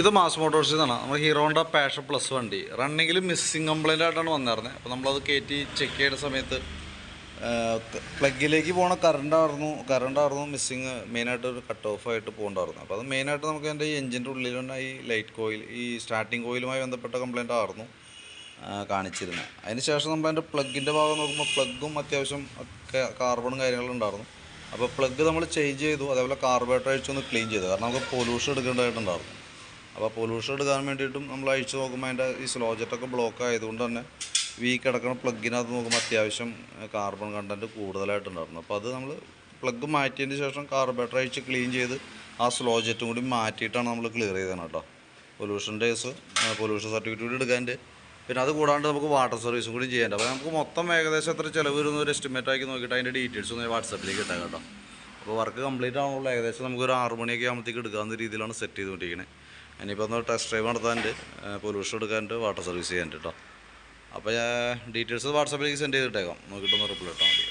ഇത് മാസ് മോട്ടോഴ്സിൽ നിന്നാണ് നമ്മൾ ഹീറോണ്ട പാഷൻ പ്ലസ് വണ്ടി. റണ്ണിങ്ങിൽ മിസ്സിങ് കംപ്ലൈന്റ് ആയിട്ടാണ് വന്നിരുന്നത് അപ്പോൾ നമ്മളത് കയറ്റി ചെക്ക് ചെയ്ത സമയത്ത് പ്ലഗിലേക്ക് പോണ കറണ്ട് ആയിരുന്നു. കറണ്ട് ആയിരുന്നു മിസ്സിങ് മെയിനായിട്ട് ഒരു കട്ട് ഓഫ് ആയിട്ട് പോകണ്ടായിരുന്നു അപ്പോൾ അത് മെയിനായിട്ട് നമുക്ക് എന്റെ ഈ എഞ്ചിന്റെ ഉള്ളിലുണ്ട് ഈ ലൈറ്റ് കോയിൽ ഈ സ്റ്റാർട്ടിങ് കോയിലുമായി ബന്ധപ്പെട്ട കംപ്ലൈന്റ് ആയിരുന്നു കാണിച്ചിരുന്നത് അതിന് ശേഷം നമ്മൾ എന്റെ പ്ലഗിന്റെ ഭാഗം നോക്കുമ്പോൾ പ്ലഗും അത്യാവശ്യം കാർബണും കാര്യങ്ങളും ഉണ്ടായിരുന്നു. അപ്പോൾ പ്ലഗ് നമ്മൾ ചേഞ്ച് ചെയ്തു. അതേപോലെ കാർബേറ്റർ അഴിച്ചൊന്ന് ക്ലീൻ ചെയ്തു. കാരണം നമുക്ക് പൊല്യൂഷൻ എടുക്കേണ്ടതായിട്ടുണ്ടായിരുന്നു. അപ്പോൾ പൊല്യൂഷൻ എടുക്കാൻ വേണ്ടിയിട്ടും നമ്മൾ അഴിച്ചു നോക്കുമ്പോൾ അതിന്റെ ഈ സ്ലോ സ്ലോജറ്റൊക്കെ ബ്ലോക്ക് ആയതുകൊണ്ട് തന്നെ വീ കിടക്കുന്ന പ്ലഗിനകത്ത് നോക്കുമ്പോൾ അത്യാവശ്യം കാർബൺ കണ്ടന്റ് കൂടുതലായിട്ടുണ്ടായിരുന്നു. അപ്പോൾ അത് നമ്മൾ പ്ലഗ് മാറ്റിയതിന് ശേഷം കാർബേറ്റർ അഴിച്ച് ക്ലീൻ ചെയ്ത് ആ സ്ലോ സ്ലോജറ്റും കൂടി മാറ്റിയിട്ടാണ് നമ്മൾ ക്ലിയർ ചെയ്തത് കേട്ടോ പൊല്യൂഷൻ ഡേസ് പൊല്യൂഷൻ സർട്ടിഫിക്കറ്റ് കൂടി എടുക്കാന്റെ പിന്നെ അത് കൂടാണ്ട് നമുക്ക് വാട്ടർ സർവീസും കൂടി ചെയ്യേണ്ടത് അപ്പോൾ നമുക്ക് മൊത്തം ഏകദേശം എത്ര ചിലവ് വരുന്ന ഒരു എസ്റ്റിമേറ്റ് ആക്കി നോക്കിയിട്ട് അതിന്റെ ഡീറ്റെയിൽസ് ഒന്ന് വാട്സപ്പിലേക്ക് ഇട്ടാൽ കേട്ടോ അപ്പോൾ വർക്ക് കംപ്ലീറ്റ് ആവുള്ളൂ ഏകദേശം നമുക്ക് ഒരു ആറ് മണിയൊക്കെ ആകുമ്പോഴത്തേക്ക് എടുക്കാവുന്ന രീതിയിലാണ് സെറ്റ് ചെയ്തുകൊണ്ടിരിക്കുന്നത് ഇനിയിപ്പോൾ ഒന്ന് ടെസ്റ്റ് ഡ്രൈവ് നടത്താനുണ്ട്. പൊല്യൂഷൻ എടുക്കാനുണ്ട് വാട്ടർ സർവീസ് ചെയ്യാനുണ്ട് കേട്ടോ അപ്പോൾ ഡീറ്റെയിൽസ് വാട്സപ്പിലേക്ക് സെൻഡ് ചെയ്തിട്ടേക്കാം. നോക്കിയിട്ടൊന്ന് റിപ്ലൈ ഇട്ടാൽ മതി.